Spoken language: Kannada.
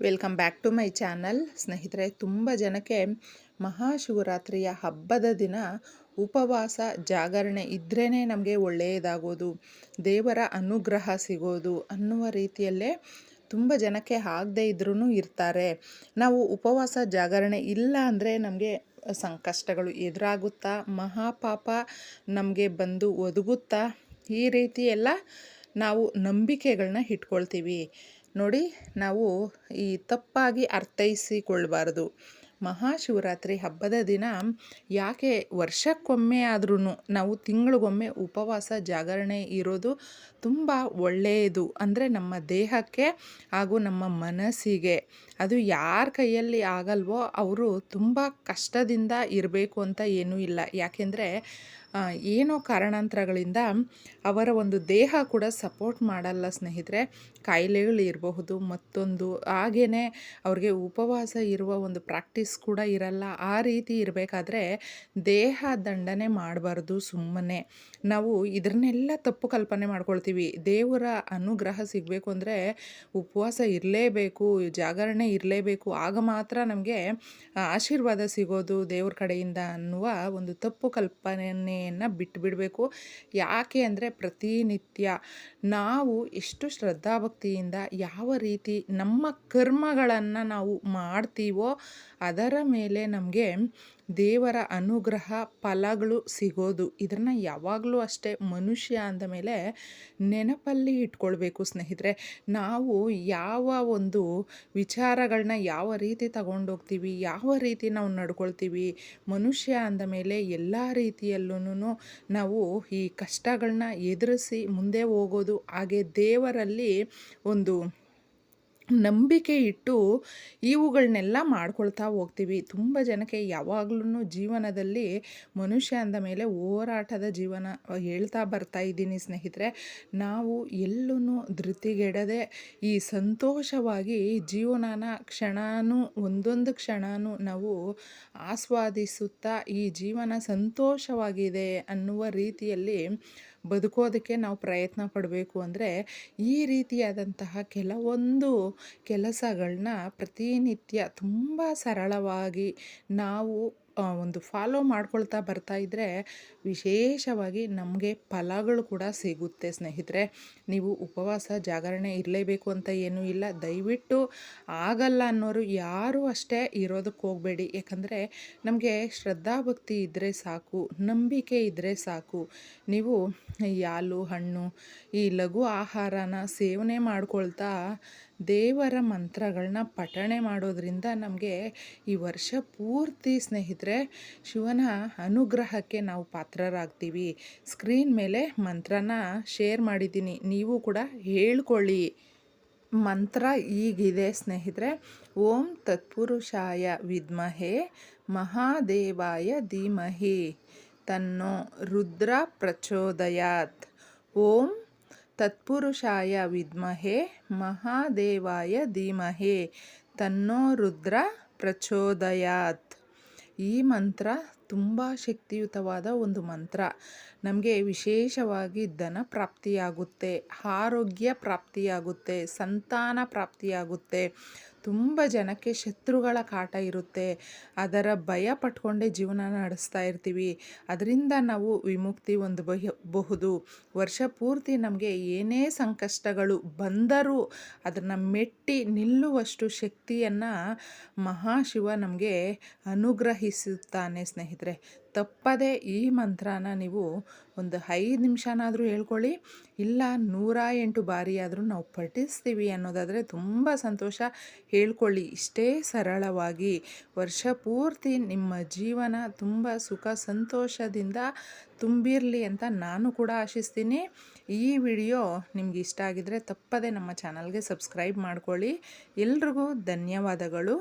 Welcome back to my channel. ಸ್ನೇಹಿತರೆ, ತುಂಬ ಜನಕ್ಕೆ ಮಹಾಶಿವರಾತ್ರಿಯ ಹಬ್ಬದ ದಿನ ಉಪವಾಸ, ಜಾಗರಣೆ ಇದ್ರೇ ನಮಗೆ ಒಳ್ಳೆಯದಾಗೋದು. ದೇವರ ಅನುಗ್ರಹ ಸಿಗೋದು ಅನ್ನುವ ರೀತಿಯಲ್ಲೇ ತುಂಬ ಜನಕ್ಕೆ ಆಗದೇ ಇದ್ರೂ ಇರ್ತಾರೆ. ನಾವು ಉಪವಾಸ, ಜಾಗರಣೆ ಇಲ್ಲ ಅಂದರೆ ನಮಗೆ ಸಂಕಷ್ಟಗಳು ಎದುರಾಗುತ್ತಾ, ಮಹಾಪಾಪ ನಮಗೆ ಬಂದು ಒದಗುತ್ತಾ, ಈ ರೀತಿಯೆಲ್ಲ ನಾವು ನಂಬಿಕೆಗಳನ್ನ ಇಟ್ಕೊಳ್ತೀವಿ ನೋಡಿ, ನಾವು ಈ ತಪ್ಪಾಗಿ ಅರ್ಥೈಸಿಕೊಳ್ಬಾರ್ದು. ಮಹಾಶಿವರಾತ್ರಿ ಹಬ್ಬದ ದಿನ ಯಾಕೆ ವರ್ಷಕ್ಕೊಮ್ಮೆ ಆದ್ರೂ ನಾವು ತಿಂಗಳಿಗೊಮ್ಮೆ ಉಪವಾಸ ಜಾಗರಣೆ ಇರೋದು ತುಂಬ ಒಳ್ಳೆಯದು. ಅಂದರೆ ನಮ್ಮ ದೇಹಕ್ಕೆ ಹಾಗೂ ನಮ್ಮ ಮನಸ್ಸಿಗೆ. ಅದು ಯಾರ ಕೈಯಲ್ಲಿ ಆಗಲ್ವೋ ಅವರು ತುಂಬ ಕಷ್ಟದಿಂದ ಇರಬೇಕು ಅಂತ ಏನೂ ಇಲ್ಲ. ಯಾಕೆಂದರೆ ಏನೋ ಕಾರಣಾಂತರಗಳಿಂದ ಅವರ ಒಂದು ದೇಹ ಕೂಡ ಸಪೋರ್ಟ್ ಮಾಡಲ್ಲ ಸ್ನೇಹಿತರೆ. ಕಾಯಿಲೆಗಳು ಇರಬಹುದು, ಮತ್ತೊಂದು ಹಾಗೆಯೇ ಅವ್ರಿಗೆ ಉಪವಾಸ ಇರುವ ಒಂದು ಪ್ರಾಕ್ಟೀಸ್ ಕೂಡ ಇರಲ್ಲ. ಆ ರೀತಿ ಇರಬೇಕಾದ್ರೆ ದೇಹ ದಂಡನೆ ಮಾಡಬಾರ್ದು ಸುಮ್ಮನೆ. ನಾವು ಇದನ್ನೆಲ್ಲ ತಪ್ಪು ಕಲ್ಪನೆ ಮಾಡ್ಕೊಳ್ತೀವಿ. ದೇವರ ಅನುಗ್ರಹ ಸಿಗಬೇಕು ಅಂದರೆ ಉಪವಾಸ ಇರಲೇಬೇಕು, ಜಾಗರಣೆ ಇರಲೇಬೇಕು. ಆಗ ಮಾತ್ರ ನಮಗೆ ಆಶೀರ್ವಾದ ಸಿಗೋದು ದೇವ್ರ ಕಡೆಯಿಂದ ಅನ್ನುವ ಒಂದು ತಪ್ಪು ಕಲ್ಪನೆಯನ್ನು ಬಿಟ್ಟುಬಿಡಬೇಕು. ಯಾಕೆ ಅಂದರೆ ಪ್ರತಿನಿತ್ಯ ನಾವು ಎಷ್ಟು ಶ್ರದ್ಧಾಭಕ್ತಿಯಿಂದ ಯಾವ ರೀತಿ ನಮ್ಮ ಕರ್ಮಗಳನ್ನು ನಾವು ಮಾಡ್ತೀವೋ ಅದರ ಮೇಲೆ ನಮಗೆ ದೇವರ ಅನುಗ್ರಹ ಫಲಗಳು ಸಿಗೋದು. ಇದನ್ನು ಯಾವಾಗಲೂ ಅಷ್ಟೇ ಮನುಷ್ಯ ಅಂದ ಮೇಲೆ ನೆನಪಲ್ಲಿ ಇಟ್ಕೊಳ್ಬೇಕು ಸ್ನೇಹಿತರೆ. ನಾವು ಯಾವ ಒಂದು ವಿಚಾರಗಳನ್ನ ಯಾವ ರೀತಿ ತಗೊಂಡೋಗ್ತೀವಿ, ಯಾವ ರೀತಿ ನಾವು ನಡ್ಕೊಳ್ತೀವಿ, ಮನುಷ್ಯ ಅಂದ ಮೇಲೆ ಎಲ್ಲ ರೀತಿಯಲ್ಲೂ ನಾವು ಈ ಕಷ್ಟಗಳನ್ನ ಎದುರಿಸಿ ಮುಂದೆ ಹೋಗೋದು. ಹಾಗೆ ದೇವರಲ್ಲಿ ಒಂದು ನಂಬಿಕೆ ಇಟ್ಟು ಇವುಗಳನ್ನೆಲ್ಲ ಮಾಡ್ಕೊಳ್ತಾ ಹೋಗ್ತೀವಿ. ತುಂಬ ಜನಕ್ಕೆ ಯಾವಾಗ್ಲೂ ಜೀವನದಲ್ಲಿ ಮನುಷ್ಯ ಅಂದ ಮೇಲೆ ಹೋರಾಟದ ಜೀವನ ಹೇಳ್ತಾ ಬರ್ತಾ ಇದ್ದೀನಿ ಸ್ನೇಹಿತರೆ. ನಾವು ಎಲ್ಲೂ ಧೃತಿಗೆಡದೆ ಈ ಸಂತೋಷವಾಗಿ ಜೀವನನ ಕ್ಷಣನೂ ಒಂದೊಂದು ಕ್ಷಣನೂ ನಾವು ಆಸ್ವಾದಿಸುತ್ತಾ ಈ ಜೀವನ ಸಂತೋಷವಾಗಿದೆ ಅನ್ನುವ ರೀತಿಯಲ್ಲಿ ಬದುಕೋದಕ್ಕೆ ನಾವು ಪ್ರಯತ್ನ ಪಡಬೇಕು ಅಂದರೆ ಈ ರೀತಿಯಾದಂತಹ ಕೆಲವೊಂದು ಕೆಲಸಗಳನ್ನ ಪ್ರತಿನಿತ್ಯ ತುಂಬ ಸರಳವಾಗಿ ನಾವು ಒಂದು ಫಾಲೋ ಮಾಡ್ಕೊಳ್ತಾ ಬರ್ತಾ ಇದ್ದರೆ ವಿಶೇಷವಾಗಿ ನಮಗೆ ಫಲಗಳು ಕೂಡ ಸಿಗುತ್ತೆ ಸ್ನೇಹಿತರೆ. ನೀವು ಉಪವಾಸ, ಜಾಗರಣೆ ಇರಲೇಬೇಕು ಅಂತ ಏನೂ ಇಲ್ಲ. ದಯವಿಟ್ಟು ಆಗಲ್ಲ ಅನ್ನೋರು ಯಾರೂ ಅಷ್ಟೇ ಇರೋದಕ್ಕೆ ಹೋಗಬೇಡಿ. ಯಾಕಂದರೆ ನಮಗೆ ಶ್ರದ್ಧಾಭಕ್ತಿ ಇದ್ದರೆ ಸಾಕು, ನಂಬಿಕೆ ಇದ್ದರೆ ಸಾಕು. ನೀವು ಹಾಲು, ಹಣ್ಣು, ಈ ಲಘು ಆಹಾರನ ಸೇವನೆ ಮಾಡ್ಕೊಳ್ತಾ ದೇವರ ಮಂತ್ರಗಳನ್ನ ಪಠಣೆ ಮಾಡೋದ್ರಿಂದ ನಮಗೆ ಈ ವರ್ಷ ಪೂರ್ತಿ ಸ್ನೇಹಿತರೆ, ಶಿವನ ಅನುಗ್ರಹಕ್ಕೆ ನಾವು ಪಾತ್ರರಾಗ್ತೀವಿ. ಸ್ಕ್ರೀನ್ ಮೇಲೆ ಮಂತ್ರನ ಶೇರ್ ಮಾಡಿದ್ದೀನಿ. ನೀವು ಕೂಡ ಹೇಳ್ಕೊಳ್ಳಿ. ಮಂತ್ರ ಈಗಿದೆ ಸ್ನೇಹಿತರೆ. ಓಂ ತತ್ಪುರುಷಾಯ ವಿದ್ಮಹೆ, ಮಹಾದೇವಾಯ ಧೀಮಹಿ. ತನ್ನೋ ರುದ್ರ ಪ್ರಚೋದಯಾತ್. ಓಂ ತತ್ಪುರುಷಾಯ ವಿದ್ಮಹೆ ಮಹಾದೇವಾಯ ಧೀಮಹೆ ತನ್ನೋ ರುದ್ರ ಪ್ರಚೋದಯಾತ್ ಈ ಮಂತ್ರ ತುಂಬ ಶಕ್ತಿಯುತವಾದ ಒಂದು ಮಂತ್ರ. ನಮಗೆ ವಿಶೇಷವಾಗಿ ಧನ ಪ್ರಾಪ್ತಿಯಾಗುತ್ತೆ, ಆರೋಗ್ಯ ಪ್ರಾಪ್ತಿಯಾಗುತ್ತೆ, ಸಂತಾನ ಪ್ರಾಪ್ತಿಯಾಗುತ್ತೆ. ತುಂಬ ಜನಕ್ಕೆ ಶತ್ರುಗಳ ಕಾಟ ಇರುತ್ತೆ. ಅದರ ಭಯ ಪಟ್ಕೊಂಡೇ ಜೀವನ ನಡೆಸ್ತಾ ಇರ್ತೀವಿ. ಅದರಿಂದ ನಾವು ವಿಮುಕ್ತಿ ಒಂದು ಹೊಂದಬಹುದು. ವರ್ಷ ಪೂರ್ತಿ ನಮಗೆ ಏನೇ ಸಂಕಷ್ಟಗಳು ಬಂದರೂ ಅದನ್ನು ಮೆಟ್ಟಿ ನಿಲ್ಲುವಷ್ಟು ಶಕ್ತಿಯನ್ನು ಮಹಾಶಿವ ನಮಗೆ ಅನುಗ್ರಹಿಸುತ್ತಾನೆ ಸ್ನೇಹಿತರೆ ತಪ್ಪದೆ ಈ ಮಂತ್ರನ ನೀವು ಒಂದು ಐದು ನಿಮಿಷನಾದರೂ ಹೇಳ್ಕೊಳ್ಳಿ, ಇಲ್ಲ ನೂರ ಎಂಟು ಬಾರಿ ಆದರೂ ನಾವು ಪಠಿಸ್ತೀವಿ ಅನ್ನೋದಾದರೆ ತುಂಬ ಸಂತೋಷ. ಹೇಳ್ಕೊಳ್ಳಿ ಇಷ್ಟೇ ಸರಳವಾಗಿ. ವರ್ಷ ಪೂರ್ತಿ ನಿಮ್ಮ ಜೀವನ ತುಂಬ ಸುಖ ಸಂತೋಷದಿಂದ ತುಂಬಿರಲಿ ಅಂತ ನಾನು ಕೂಡ ಆಶಿಸ್ತೀನಿ. ಈ ವಿಡಿಯೋ ನಿಮ್ಗೆ ಇಷ್ಟ ಆಗಿದರೆ ತಪ್ಪದೆ ನಮ್ಮ ಚಾನಲ್ಗೆ ಸಬ್ಸ್ಕ್ರೈಬ್ ಮಾಡ್ಕೊಳ್ಳಿ. ಎಲ್ರಿಗೂ ಧನ್ಯವಾದಗಳು.